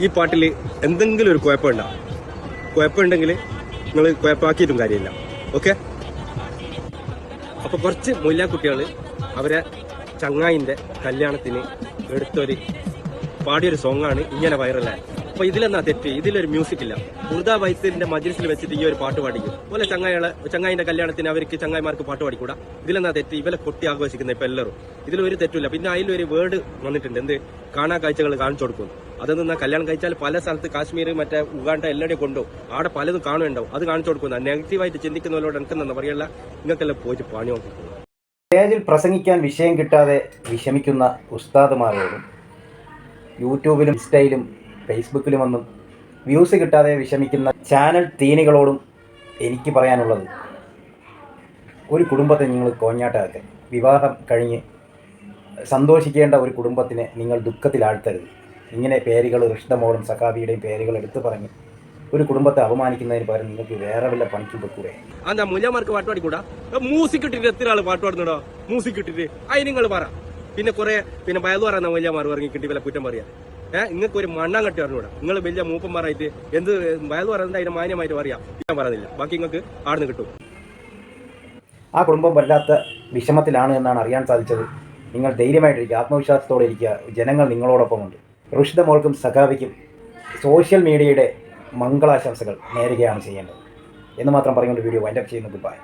ഈ പാട്ടിൽ എന്തെങ്കിലും ഒരു കുഴപ്പമുണ്ടാവും കുഴപ്പമുണ്ടെങ്കിൽ നിങ്ങൾ കുഴപ്പമാക്കിയിട്ടും കാര്യമില്ല. ഓക്കെ അപ്പൊ കുറച്ച് മുല്ലാക്കുട്ടികൾ അവരെ ചങ്ങായിന്റെ കല്യാണത്തിന് എടുത്തൊരു പാടിയൊരു സോങ്ങാണ് ഇങ്ങനെ വൈറലായത് അപ്പൊ ഇതിലെന്നാ തെറ്റ്? ഇതിലൊരു മ്യൂസിക് ഇല്ല. ബുർദ വൈസിന്റെ മജ്ലിസിൽ വെച്ചിട്ട് ഈ ഒരു പാട്ട് പാടിക്കും. അതുപോലെ ചങ്ങായികളെ ചങ്ങായിന്റെ കല്യാണത്തിന് അവർക്ക് ചങ്ങായിമാർക്ക് പാട്ട് പാടിക്കൂടാ. ഇതിലെന്നാ തെറ്റ്? ഇവരെ കൊട്ടി ആഘോഷിക്കുന്ന ഇപ്പൊ എല്ലാവരും. ഇതിലൊരു തെറ്റില്ല പിന്നെ അതിലൊരു വേർഡ് വന്നിട്ടുണ്ട്. എന്ത്? കാണാ കാഴ്ചകൾ കാണിച്ചു കൊടുക്കും. അതെന്ന് കല്യാണം കഴിച്ചാൽ പല സ്ഥലത്ത് കാശ്മീർ മറ്റേ ഉഗാണ്ട എല്ലാവരുടെയും കൊണ്ടോ അവിടെ പലതും കാണുന്നുണ്ടാവും അത് കാണിച്ചു കൊടുക്കുന്ന നെഗറ്റീവായിട്ട് ചിന്തിക്കുന്നവരോട് എനിക്കെന്നാ പറയല്ല നിങ്ങൾക്കെല്ലാം പോയിട്ട് പണി സ്റ്റേജിൽ പ്രസംഗിക്കാൻ വിഷയം കിട്ടാതെ വിഷമിക്കുന്ന ഉസ്താദുമാരോടും യൂട്യൂബിലും ഇൻസ്റ്റയിലും ഫേസ്ബുക്കിലും വന്നും വ്യൂസ് കിട്ടാതെ വിഷമിക്കുന്ന ചാനൽ തീനികളോടും എനിക്ക് പറയാനുള്ളത്. ഒരു കുടുംബത്തെ നിങ്ങൾ കോഞ്ഞാട്ടാക്കുക വിവാഹം കഴിഞ്ഞ് സന്തോഷിക്കേണ്ട ഒരു കുടുംബത്തിനെ നിങ്ങൾ ദുഃഖത്തിലാഴ്ത്തരുത്. ഇങ്ങനെ പേരുകൾ ഋഷ്ടമോളും സഖാബിയുടെയും പേരുകൾ എടുത്തു പറഞ്ഞ് ഒരു കുടുംബത്തെ അപമാനിക്കുന്നതിന് പകരം നിങ്ങൾക്ക് വേറെ വല്ല പണിക്ക് വെക്കൂടെ? മുല്ലമാർക്ക് പാട്ട് പാടിക്കൂടാ? മ്യൂസിക് ഇട്ടിട്ട് എത്ര ആൾ പാട്ട് പാടുന്നുണ്ടോ മ്യൂസിക് ഇട്ടിട്ട് അത് നിങ്ങൾ പറ. പിന്നെ കുറെ പിന്നെ വയലു പറയുന്ന മുല്ലമാർ ഇറങ്ങി കിട്ടി വില കുറ്റം പറയാ. ഏഹ് നിങ്ങൾക്ക് ഒരു മണ്ണാൻ കട്ടി അറിഞ്ഞൂടാ. നിങ്ങൾ വലിയ മൂപ്പന്മാരായിട്ട് എന്ത് വയലു പറയുന്നത് അതിന് മാന്യമായിട്ട് പറയാം. ഞാൻ പറയുന്നില്ല. ബാക്കി നിങ്ങൾക്ക് ആടുന്ന് കിട്ടും. ആ കുടുംബം വല്ലാത്ത വിഷമത്തിലാണ് എന്നാണ് അറിയാൻ സാധിച്ചത്. നിങ്ങൾ ധൈര്യമായിട്ടിരിക്കുക ആത്മവിശ്വാസത്തോടെ ഇരിക്കുക. ജനങ്ങൾ നിങ്ങളോടൊപ്പമുണ്ട്. ഋഷിത മോൾക്കും സഖാവിക്കും സോഷ്യൽ മീഡിയയുടെ മംഗളാശംസകൾ നേരുകയാണ് ചെയ്യേണ്ടത്. എന്ന് മാത്രം പറഞ്ഞുകൊണ്ട് വീഡിയോ വൈൻഡപ്പ് ചെയ്യുന്നു. Good bye